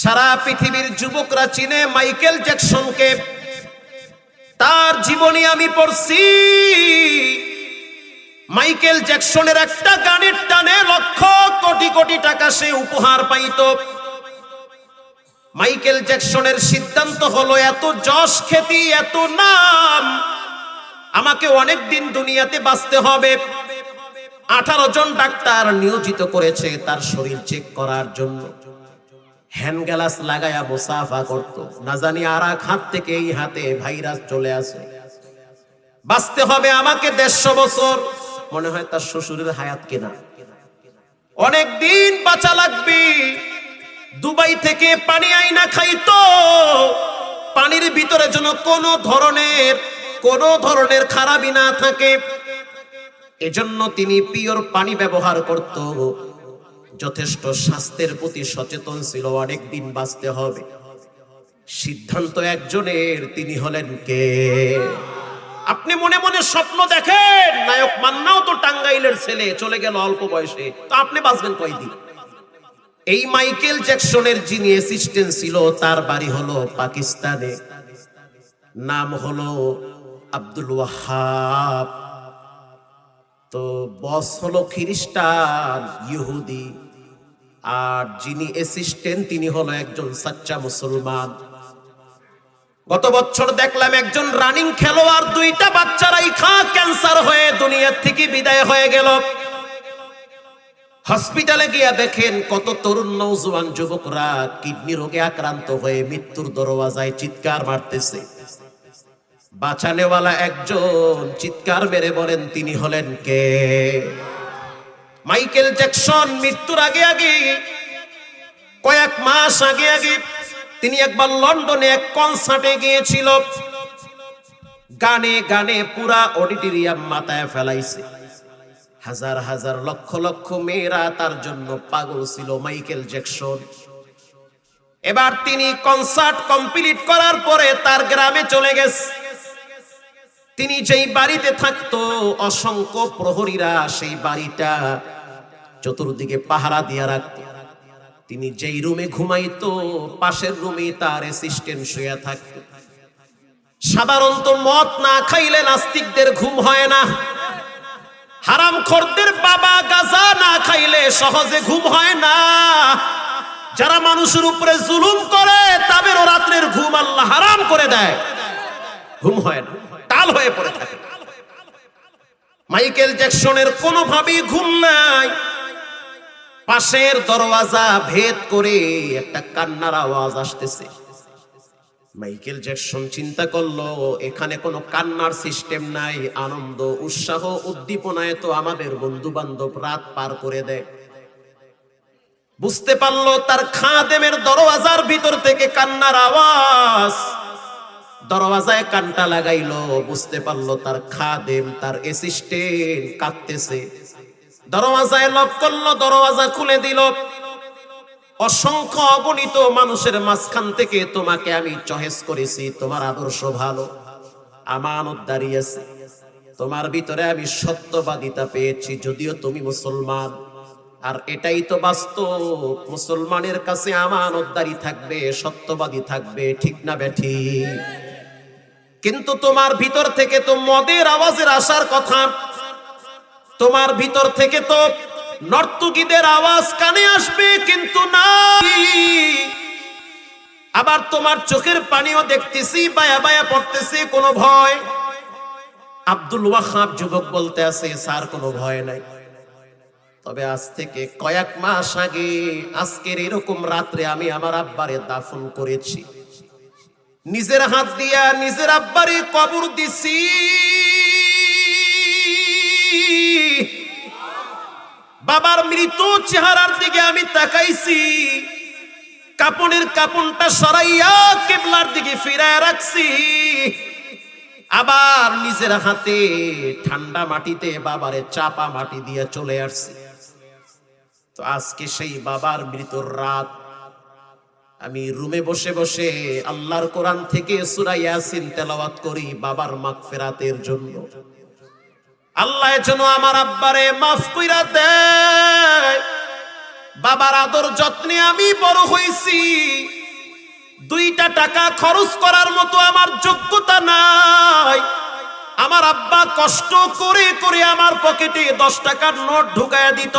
সারা পৃথিবীর যুবকরা চিনে মাইকেল জ্যাকসনকে। তার জীবনী আমি পড়ছি। মাইকেল জ্যাকসনের একটা গানের টানে লক্ষ কোটি কোটি টাকা সে উপহার পাইত। মাইকেল জ্যাকসনের সিদ্ধান্ত হলো, এত যশ খ্যাতি, এত নাম, আমাকে অনেক দিন দুনিয়াতে বাঁচতে হবে। আঠারো জন ডাক্তার নিয়োজিত করেছে তার শরীর চেক করার জন্য। হ্যান্ড গ্লাস লাগায়া মুসাফা করত। না জানি আর এক হাত থেকে এই হাতে ভাইরাস চলে আসে। বাঁচতে হবে আমাকে দেড়শো বছর। মনে হয় তার শ্বশুরের হায়াত কিনা। অনেক দিন বাঁচা লাগবে। দুবাই থেকে পানি আইনা খাইতো। পানির ভিতরে যেন কোনো ধরনের কোনো ধরনের খারাপই না থাকে। এজন্য তিনি পিওর পানি ব্যবহার করত। যথেষ্ট স্বাস্থ্যের প্রতি সচেতন ছিল অনেক দিন বাঁচতে হবে। সিদ্ধান্ত একজনের, তিনি হলেন কে? আপনি মনে মনে স্বপ্ন দেখেন, নায়ক মান্নাও তো টাঙ্গাইলের ছেলে, চলে গেল অল্প বয়সে। তো আপনি বাঁচবেন কয়দিন? এই মাইকেল জ্যাকসনের যিনি অ্যাসিস্ট্যান্ট ছিল, তার বাড়ি হলো পাকিস্তানে। নাম হলো আব্দুল ওয়াহাব। তো বস হলো খ্রিস্টান, ইহুদি। আর যিনি অ্যাসিস্ট্যান্ট তিনি হলো একজন সাচ্চা মুসলমান। গত বছর দেখলাম একজন রানিং খেলোয়াড়, দুইটা বাচ্চারাই খা ক্যান্সার হয়ে দুনিয়ার থেকে বিদায় হয়ে গেল। হসপিটালে গিয়া দেখেন কত তরুণ নৌজওয়ান যুবকরা কিডনি রোগে আক্রান্ত হয়ে মৃত্যুর দরওয়াজায় চিৎকার মারতেছে। বাঁচানেওয়ালা একজন চিৎকার মেরে বলেন, তিনি হলেন কে? মাইকেল জ্যাকসন মৃত্যুর আগে আগে, কয়েক মাস আগে আগে তিনি একবার লন্ডনে এক কনসার্টে গিয়েছিল। গানে গানে পুরা অডিটোরিয়াম মাথায় ফেলাইছে। হাজার হাজার লক্ষ লক্ষ মেয়েরা তার জন্য পাগল ছিল মাইকেল জ্যাকসন। এবার তিনি কনসার্ট কমপ্লিট করার পরে তার গ্রামে চলে গেছে। তিনি যেই বাড়িতে থাকতো, অসংখ্য প্রহরীরা সেই বাড়িটা চতুর্দিকে পাহারা দিয়া রাখত তিনি যেই রুমে ঘুমাইতো, পাশের রুমে তার অ্যাসিস্ট্যান্ট শুয়ে থাকত সাধারণত মদ না খাইলে নাস্তিকদের ঘুম হয় না। হারাম খরদের বাবা গাজা না খাইলে সহজে ঘুম হয় না। যারা মানুষের উপরে জুলুম করে, তাদেরও রাত্রের ঘুম আল্লাহ হারাম করে দেয়। ঘুম হয় না টাল হয়ে পড়ে থাকে। মাইকেল জ্যাকসনের কোনোভাবেই ঘুম নাই। পাশের দরওয়াজা ভেদ করে একটা কান্নার আওয়াজ আসতেছে। মাইকেল জ্যাকসন চিন্তা করল, এখানে কোনো কান্নার সিস্টেম নাই, আনন্দ, উৎসাহ, উদ্দীপনায় তো আমাদের বন্ধু বান্ধব রাত পার করে দেয়। বুঝতে পারল তার খাদেমের দরওয়াজার ভিতর থেকে কান্নার আওয়াজ। দরওয়াজায় কানটা লাগাইলো, বুঝতে পারল তার খাদেম, তার অ্যাসিস্ট্যান্ট কাঁদতেছে। দরওয়াজায় লক করল, দরওয়াজা খুলে দিল। অসংখ্য অগণিত মানুষের মাঝখান থেকে তোমাকে আমি চয়েস করেছি, তোমার আদর্শ ভালো। আমানত দাঁড়িয়েছে তোমার ভিতরে আমি সত্যবাদিতা পেয়েছি, যদিও তুমি মুসলমান। আর এটাই তো বাস্তব, মুসলমানের কাছে আমানতদারি থাকবে, সত্যবাদী থাকবে, ঠিক না বেঠি কিন্তু তোমার ভিতর থেকে তো মদের আওয়াজের আসার কথা। তোমার ভিতর থেকে তো নর্তকীদের আওয়াজ কানে আসবে, কিন্তু না আবার তোমার চোখের পানিও দেখতেছি, বায়া বায়া পড়তেছি, কোনো ভয়। আব্দুল ওয়াহাব যুবক বলতে আছে, স্যার, কোনো ভয় নাই। তবে আজ থেকে কয়েক মাস আগে, আজকের এরকম রাত্রে আমি আমার আব্বারে দাফন করেছি। নিজের হাত দিয়া নিজের আব্বারে কবর দিছি। বাবার মৃত চেহারার দিকে আমি তাকাইছি। কাপনের কাপনটা সরাইয়া কেবলার দিকে ফিরায় রাখছি। আবার নিজের হাতে ঠান্ডা মাটিতে বাবারে চাপা মাটি দিয়ে চলে আসছি। তো আজকে সেই বাবার মৃত্যুর রাত। আমি রুমে বসে বসে আল্লাহর কোরআন থেকে সূরা ইয়াসিন তেলাওয়াত করি বাবার মাগফিরাতের জন্য। আল্লাহ যেন আমার আব্বারে মাফ কইরা দেয়। বাবার আদর যত্নে আমি বড় হয়েছি দুইটা টাকা খরচ করার মতো আমার যোগ্যতা নাই। আমার আব্বা কষ্ট করে করে আমার পকেটে দশ টাকার নোট ঢুকায়া দিত।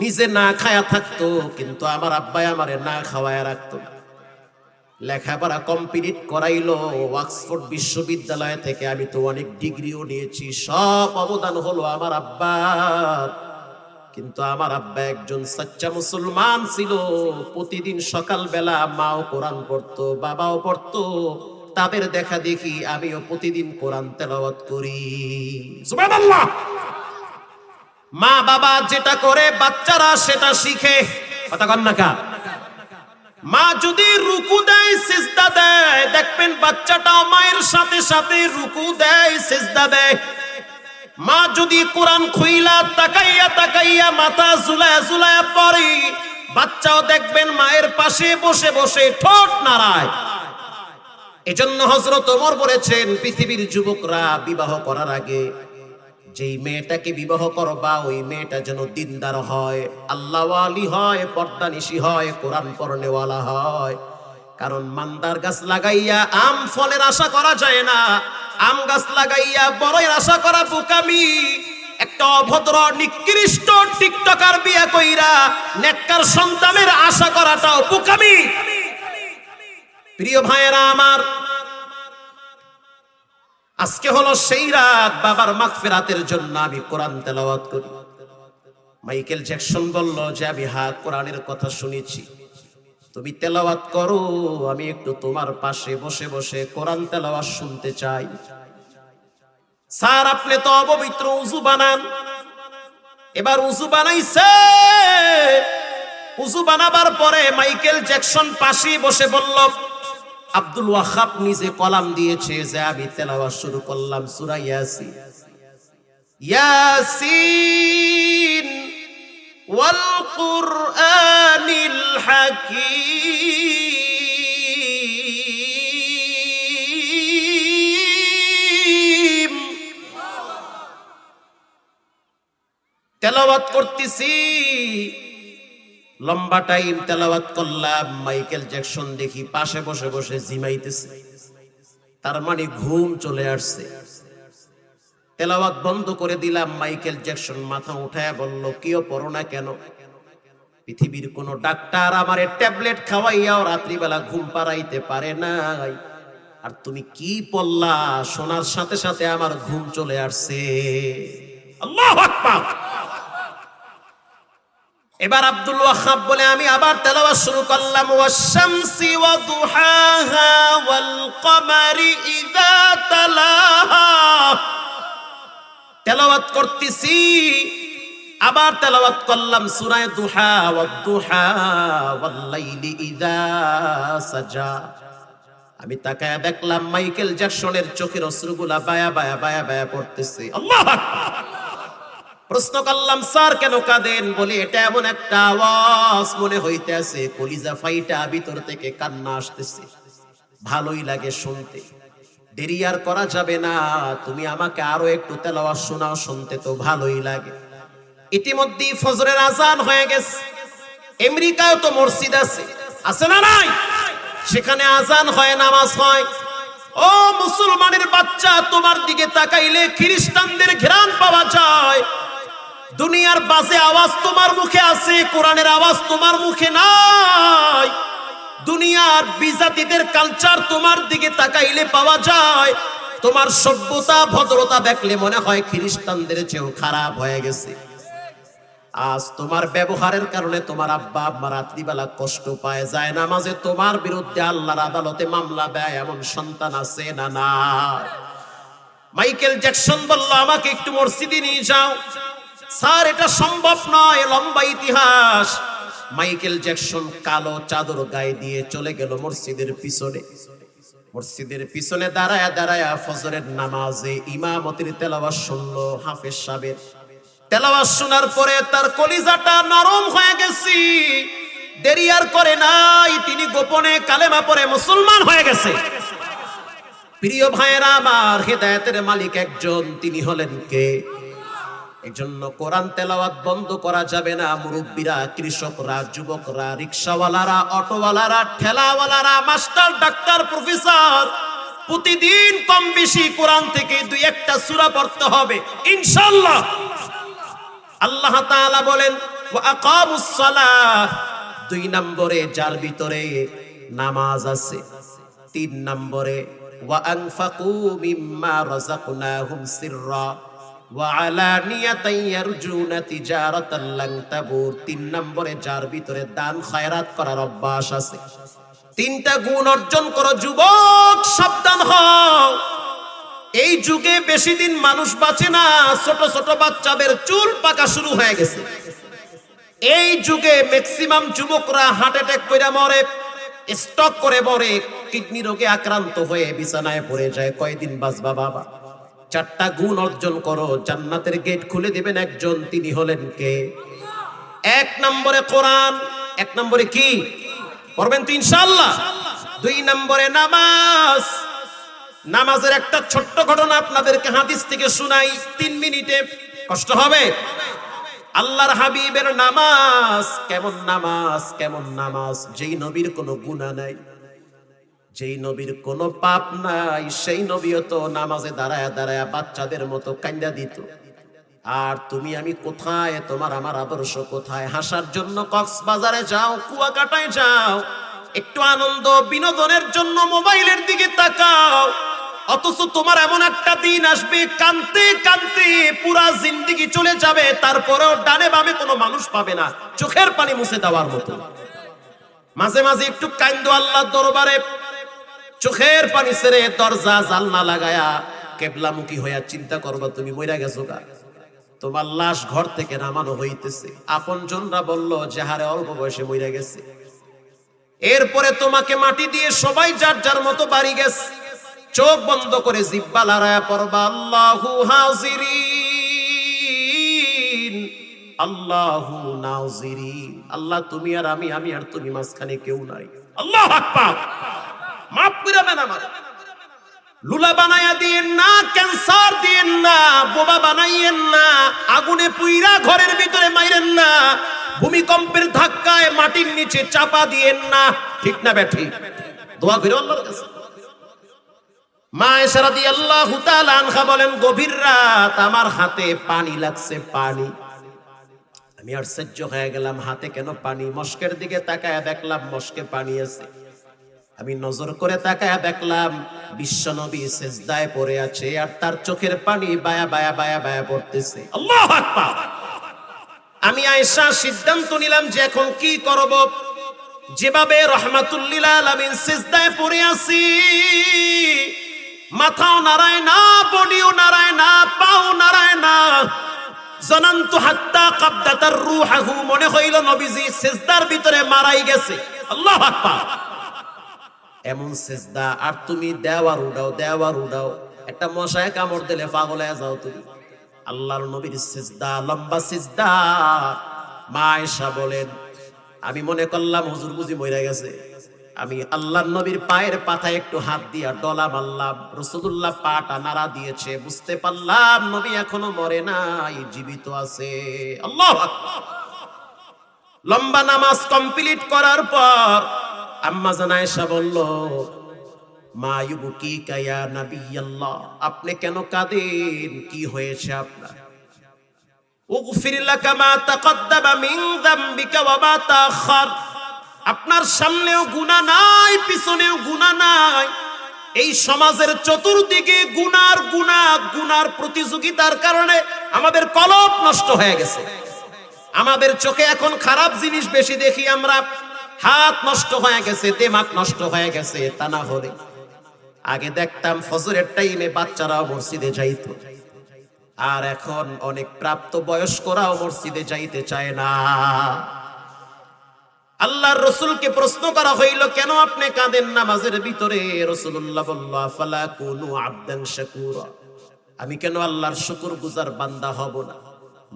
নিজে না খায়া থাকতো, কিন্তু আমার আব্বাই আমারে না খাওয়ায় রাখতো। লেখাপড়া কমপ্লিট করাইলো অক্সফোর্ড বিশ্ববিদ্যালয় থেকে আমি তো অনেক ডিগ্রিও নিয়েছি, সব অবদান হলো আমার আব্বার। কিন্তু আমার আব্বা একজন সাচ্চা মুসলমান ছিল, প্রতিদিন সকালবেলা মাও কোরআন পড়তো, বাবাও পড়তো, তাদের দেখা দেখি আমিও প্রতিদিন কোরআন তেলাওয়াত করি। সুবহানাল্লাহ! মা বাবা যেটা করে, বাচ্চারা সেটা শিখে। কথা কন না কা মা যদি রুকু দেয়, সিজদা দেয়, দেখবেন বাচ্চাটাও মায়ের সাথে সাথে রুকু দেয়, সিজদা দেয়। মা যদি কোরআন খুইলা তাকাইয়া তাকাইয়া মাথা ঝুলায়া ঝুলায়া পড়ে, বাচ্চাও দেখবেন মায়ের পাশে বসে বসে ঠোঁট নাড়ায়। এজন্য হজরত ওমর বলেছেন, পৃথিবীর যুবকরা বিবাহ করার আগে যেই মেয়েটাকে বিবাহ করবা, ওই মেয়েটা যেন দিনদার হয়, আল্লাহওয়ালি হয়, পর্দানিশি হয়, কোরআন পড়নেওয়ালা হয়। কারণ মান্দার গাছ লাগাইয়া আম ফলের আশা করা যায় না। আম গাছ লাগাইয়া বড়ের আশা করা বোকামি। একটা অভদ্র, নিকৃষ্ট টিকটকার বিয়া কইরা নেককার সন্তানের আশা করাটাও বোকামি। প্রিয় ভাইয়েরা আমার আজকে হলো সেই রাত বাবার মাগফিরাতের জন্য আমি কোরআন তেলাওয়াত করি। মাইকেল জ্যাকসন বলল, যে আমি হা, কোরআনের কথা শুনেছি। তুমি তেলাওয়াত করো, আমি একটু তোমার পাশে বসে বসে কোরআন তেলাওয়াত শুনতে চাই। স্যার, আপনি তো অপবিত্র উজু বানান। এবার উজু বানাইছে। উজু বানাবার পরে মাইকেল জ্যাকসন পাশে বসে বলল আব্দুল ওয়াহাব নিজে কলাম দিয়েছে, যে আমি তেলাওয়াত শুরু করলাম সূরা ইয়াসিন। ইয়াসিন ওয়াল কুরআনিল তেলাওয়াত করতেছি। লম্বা টাইম তেলাওয়াত করলাম মাইকেল জ্যাকসন দেখি পাশে বসে বসে জিমাইতেছে। তার মানে ঘুম চলে আসছে। তেলাওয়াত বন্ধ করে দিলাম মাইকেল জ্যাকসন মাথা উঠায় বলল কেউ পড়ো না কেন? পৃথিবীর কোন ডাক্তার আমারে ট্যাবলেট খাওয়াইয়াও রাত্রিবেলা ঘুম পাড়াইতে পারে নাই। আর তুমি কি পড়লা শোনার সাথে সাথে আমার ঘুম চলে আসছে। আল্লাহু আকবার! এবার আব্দুল ওয়াহাব বলে, আমি আবার তেলাওয়াত শুরু করলাম, ওয়াশ-শামসি ওয়া দুহাহা ওয়াল কমারি ইযা তালাহা। তেলাওয়াত করতেছি, আবার তেলাওয়াত করলাম সূরা দুহা, ওয়া দুহা ওয়াল লাইলি ইযা সাজা। আমি তাকায় দেখলাম মাইকেল জ্যাকসনের চোখের অশ্রুগুলা বায়া বায়া বায়া বায়া পড়তেছে। আল্লাহু আকবার! প্রশ্ন করলাম স্যার, কেন কাঁদেন? বলি, এটা এমন একটা আওয়াজ মনে হইতেছে, কলিজা ফাইটা ভিতর থেকে কান্না আসতেছে। ভালোই লাগে শুনতে। দেরি আর করা যাবে না। তুমি আমাকে আরও একটু তেলাওয়াত শোনাও, শুনতে তো ভালোই লাগে। ইতিমধ্যেই ফজরের আজান হয়ে গেছে। আমেরিকায় তো মসজিদ আছে। আছে না নাই? সেখানে আজান হয়, নামাজ হয়। ও মুসলমানের বাচ্চা, তোমার দিকে তাকাইলে খ্রিস্টানদের যায় দুনিয়ার বাজে আওয়াজ তোমার মুখে আছে, কোরআনের আওয়াজ তোমার মুখে নাই। দুনিয়ার বিজাতিদের কালচার তোমার দিকে তাকাইলে পাওয়া যায়। তোমার সভ্যতা, ভদ্রতা দেখলে মনে হয় খ্রিস্টানদের চেয়েও খারাপ হয়ে গেছে। আজ তোমার ব্যবহারের কারণে তোমার আব্বা, আম্মা রাত্রিবেলা কষ্ট পায়, যায় না মাঝে তোমার বিরুদ্ধে আল্লাহর আদালতে মামলা দেয়, এমন সন্তান আছে না না মাইকেল জ্যাকসন বলল, আমাকে একটু মসজিদে নিয়ে যাও। স্যার, এটা সম্ভব নয় লম্বা ইতিহাস। মাইকেল জ্যাকসন কালো চাদর গায়ে দিয়ে চলে গেল মসজিদের পিছনে। মসজিদের পিছনে দাঁড়ায়া দাঁড়ায়া ফজরের নামাজে ইমামতির তেলাওয়াত শুনলো হাফেজ সাহেবের তেলাওয়াত শোনার পরে তার কলিজাটা নরম হয়ে গেছি। দেরি আর করে নাই, তিনি গোপনে কালেমা পরে মুসলমান হয়ে গেছে। প্রিয় ভাইয়েরা, আমার হেদায়েতের মালিক একজন, তিনি হলেন কে? এজন্য কোরআন তেলাওয়াত বন্ধ করা যাবে না। মুরব্বীরা, কৃষকরা, যুবকরা, রিক্সাওয়ালারা, অটোওয়ালারা, ঠেলাওয়ালারা, মাস্টার, ডাক্তার, প্রফেসর, প্রতিদিন কম বেশি কোরআন থেকে দুই একটা সূরা পড়তে হবে। ইনশাআল্লাহ। আল্লাহ তাআলা বলেন, ওয়া আকামুস সালাহ। দুই নম্বরে, যার ভিতরে নামাজ আছে। তিন নম্বরে, ওয়া আনফাকু মিম্মা রাযাকনাহুম সিররা। তিন নম্বরে যার ভিতরে দান, খয়রাত করার অভ্যাস আছে। তিনটা গুণ অর্জন করো যুবক, সাবধান হও। এই যুগে বেশি দিন মানুষ বাঁচে না, ছোট ছোট বাচ্চাদের চুল পাকা শুরু হয়ে গেছে। এই যুগে ম্যাক্সিমাম যুবকরা হার্ট অ্যাটাক করে মরে স্টক করে মরে, কিডনি রোগে আক্রান্ত হয়ে বিছানায় পড়ে যায়। কয়দিন বাঁচবা বাবা? চারটা গুণ অর্জন করো। জান্নাতের গেট খুলে দিবেন একজন, তিনি হলেন কে? এক নম্বরে কোরআন, এক নম্বরে কি? পড়বেন তো ইনশাআল্লাহ। দুই নম্বরে নামাজ। নামাজের একটা ছোট্ট ঘটনা আপনাদেরকে হাদিস থেকে শুনাই। তিন মিনিটে। কষ্ট হবে? আল্লাহর হাবিবের নামাজ, কেমন নামাজ কেমন নামাজ? যেই নবীর কোনো গুণা নাই। যেই নবীর কোনো পাপ নাই, সেই নবীও তো নামাজে দাঁড়ায় দাঁড়ায় বাচ্চাদের মতো কান্দা দিত। আর তুমি আমি কোথায়? তোমার আমার আদর্শ কোথায়? হাসার জন্য কক্সবাজারে যাও, কুয়াকাটায় যাও, একটু আনন্দ বিনোদনের জন্য মোবাইলের দিকে তাকাও। অথচ তোমার এমন একটা দিন আসবে, কানতে কানতে পুরা জিন্দিগি চলে যাবে, তারপরেও ডানে বামে কোনো মানুষ পাবে না, চোখের পানি মুছে দেওয়ার মতো। মাঝে মাঝে একটু কান্দো আল্লাহ দরবারে চোখের পানি ছেড়ে দরজা জালনা লাগায়া কেবলামুখী হইয়া চিন্তা করবা, তুমি মইরা গেছো গা? তোমার লাশ ঘর থেকে নামানো হইতেছে। আপন জনরা বলল যে হারে অল্প বয়সে মইরা গেছে। এরপরে তোমাকে মাটি দিয়ে সবাই যার যার মতো বাড়ি গেছে। চোখ বন্ধ করে জিব্বা লড়ায়া পড়বা, আল্লাহু হাজিরিন, আল্লাহু নাজিরিন। আল্লাহ, তুমি আর আমি আমি আর তুমি মাঝখানে কেউ নাই। আল্লাহ আকবার। লুলা বানায়া দিয়েন না, ক্যান্সার দিয়েন না বোবা বানাইয়েন না, আগুনে পুইরা ঘরের ভিতরে মাইরেন না, ভূমিকম্পের ধাক্কায় মাটির নিচে চাপা দিয়েন না। ঠিক না ব্যাঠি? দোয়া করে আল্লাহর কাছে। মা এসারাদি আল্লাহ আনহা বলেন, গভীর রাত আমার হাতে পানি লাগছে, পানি। আমি আশ্চর্য হয়ে গেলাম, হাতে কেন পানি? মস্কের দিকে তাকায় দেখলাম, মস্কে পানি আছে। আমি নজর করে তাকায় দেখলাম বিশ্বনবী সেজদায় পড়ে আছে আর তার চোখের পানি বায়া বায়া বায়া বায়া পড়তেছে। আল্লাহু আমি আয়েশা সিদ্ধান্ত নিলাম যে এখন কি করব। যেভাবে রহমাতুল্লিল আলামিন সিজদায় পড়ে আছি মাথাও নাড়ায় না বডিও নাড়ায় না পাও নাড়ায় না। জনান্তু হাত্তা কাবদাতার রূহাহু মনে হইল নবীজি সিজদার ভিতরে মারাই গেছে। আল্লাহু আকবার! এমন সেজদা, আর তুমি দেওয়ার উডাও দেওয়ার উডাও একটা মশায় কামড় দিলে পাগল হয়ে যাও তুমি। আল্লাহর নবীর সিজদা, লম্বা সিজদা। মা আয়েশা বলেন, আমি মনে করলাম হুজুর বুঝি মরে গেছে। আমি আল্লাহর নবীর পায়ের পাতায় একটু হাত দিয়া ডলা মারলাম। রসুল্লাহ পাটা নাড়া দিয়েছে, বুঝতে পারলাম নবী এখনও মরে নাই, জীবিত আছে। আল্লাহ লম্বা নামাজ কমপ্লিট করার পর আম্মা জানায়সা বলল, মা ইউবুকি কায়া নবী আল্লাহ আপনি কেন কাঁদেন? কি হয়েছে আপনার? উগফির লাকা মা তাকদ্দামা মিন যামবিকা ওয়া মা আপনার সামনেও গুনাহ নাই, পিছনেও গুনাহ নাই। এই সমাজের চতুর্দিকে গুনার গুণা গুনার প্রতিযোগিতার কারণে আমাদের কলপ নষ্ট হয়ে গেছে। আমাদের চোখে এখন খারাপ জিনিস বেশি দেখি আমরা। হাত নষ্ট হয়ে গেছে দেমাক নষ্ট হয়ে গেছে, তা না হলে। আগে দেখতাম ফজরের টাইমে বাচ্চারাও মসজিদে যাইতো। আর এখন অনেক প্রাপ্ত বয়স্করাও মসজিদে যাইতে চায় না। আল্লাহর রসুলকে প্রশ্ন করা হইল, কেন আপনি কাঁদেন নামাজের ভিতরে? রসুল্লাহ বলল ফালা কুনু আবদান শাকুরা। আমি কেন আল্লাহর শুকুর গুজার বান্দা হব না?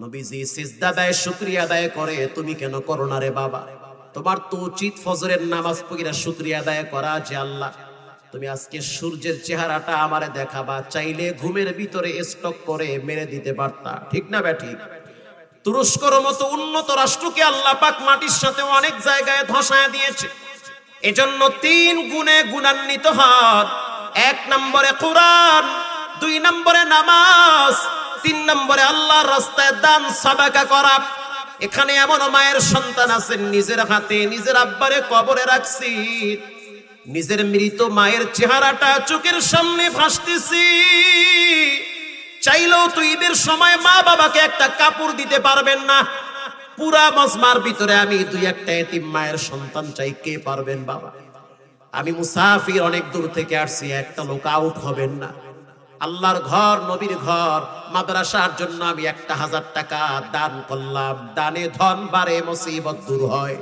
নবীজি সিজদা দেয়, শুকরিয়া আদায় করে, তুমি কেন করোনা রে বাবা? তোমার তো উচিত ফজরের নামাজ পড়িরা শুকরিয়া আদায় করা যে আল্লাহ, তুমি আজকে সূর্যের চেহারাটা আমারে দেখাবা, চাইলে ঘুমের ভিতরে স্টক করে মেরে দিতে পারতা। ঠিক না ব্যাঠি তুরস্কর মতো উন্নত রাষ্ট্রকে আল্লাহ পাক মাটির সাথে অনেক জায়গায় ধসায় দিয়েছে। এজন্য তিন গুণে গুণান্বিত হন এক নম্বরে কোরআন, দুই নম্বরে নামাজ, তিন নম্বরে আল্লাহর রাস্তায় দান সাদাকা করা। এখানে এমন মায়ের সন্তান আছেন নিজের হাতে, নিজের আব্বারে কবরে রাখছি। নিজের মৃত মায়ের চেহারাটা চোখের সামনে ভাসতেছি। চাইলেও তো ঈদের সময় মা বাবাকে একটা কাপড় দিতে পারবেন না। পুরা মজমার ভিতরে আমি দুই একটা এতিম মায়ের সন্তান চাই, কে পারবেন বাবা? আমি মুসাফির অনেক দূর থেকে আসছি, একটা লোক আউট হবেন না। আল্লাহর ঘর, নবীর ঘর, মাদ্রাসার জন্য আমি একটা হাজার টাকা দান করলাম। দানে ধন বারে মুসিবত দূর হয়।